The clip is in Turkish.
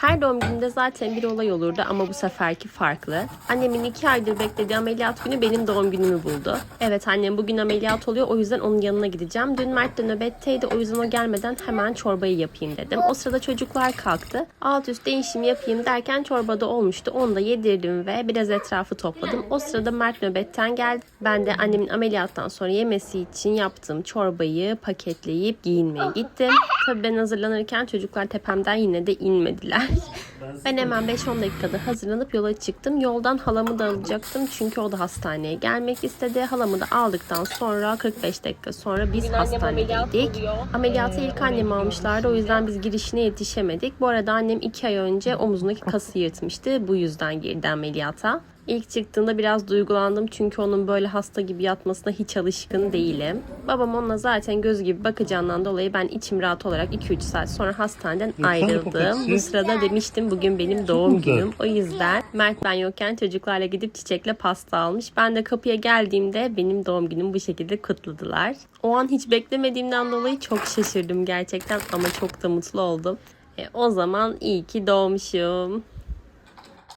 Her doğum gününde zaten bir olay olurdu ama bu seferki farklı. Annemin iki aydır beklediği ameliyat günü benim doğum günümü buldu. Evet annem bugün ameliyat oluyor o yüzden onun yanına gideceğim. Dün Mert de nöbetteydi o yüzden o gelmeden hemen çorbayı yapayım dedim. O sırada çocuklar kalktı. Alt üst değişim yapayım derken çorbada olmuştu. Onu da yedirdim ve biraz etrafı topladım. O sırada Mert nöbetten geldi. Ben de annemin ameliyattan sonra yemesi için yaptığım çorbayı paketleyip giyinmeye gittim. Tabii ben hazırlanırken çocuklar tepemden yine de inmediler. Ben hemen 5-10 dakikada hazırlanıp yola çıktım. Yoldan halamı da alacaktım çünkü o da hastaneye gelmek istedi. Halamı da aldıktan sonra 45 dakika sonra biz hastanedeydik. Ameliyatı ilk annem almışlardı o yüzden biz girişine yetişemedik. Bu arada annem 2 ay önce omuzundaki kası yırtmıştı. Bu yüzden girdi ameliyata. İlk çıktığında biraz duygulandım çünkü onun böyle hasta gibi yatmasına hiç alışkın değilim. Babam ona zaten göz gibi bakacağından dolayı ben içim rahat olarak 2-3 saat sonra hastaneden ayrıldım. Bu sırada demiştim bugün benim doğum günüm. O yüzden Mert ben yokken çocuklarla gidip çiçekle pasta almış. Ben de kapıya geldiğimde benim doğum günümü bu şekilde kutladılar. O an hiç beklemediğimden dolayı çok şaşırdım gerçekten ama çok da mutlu oldum. E, o zaman iyi ki doğmuşum.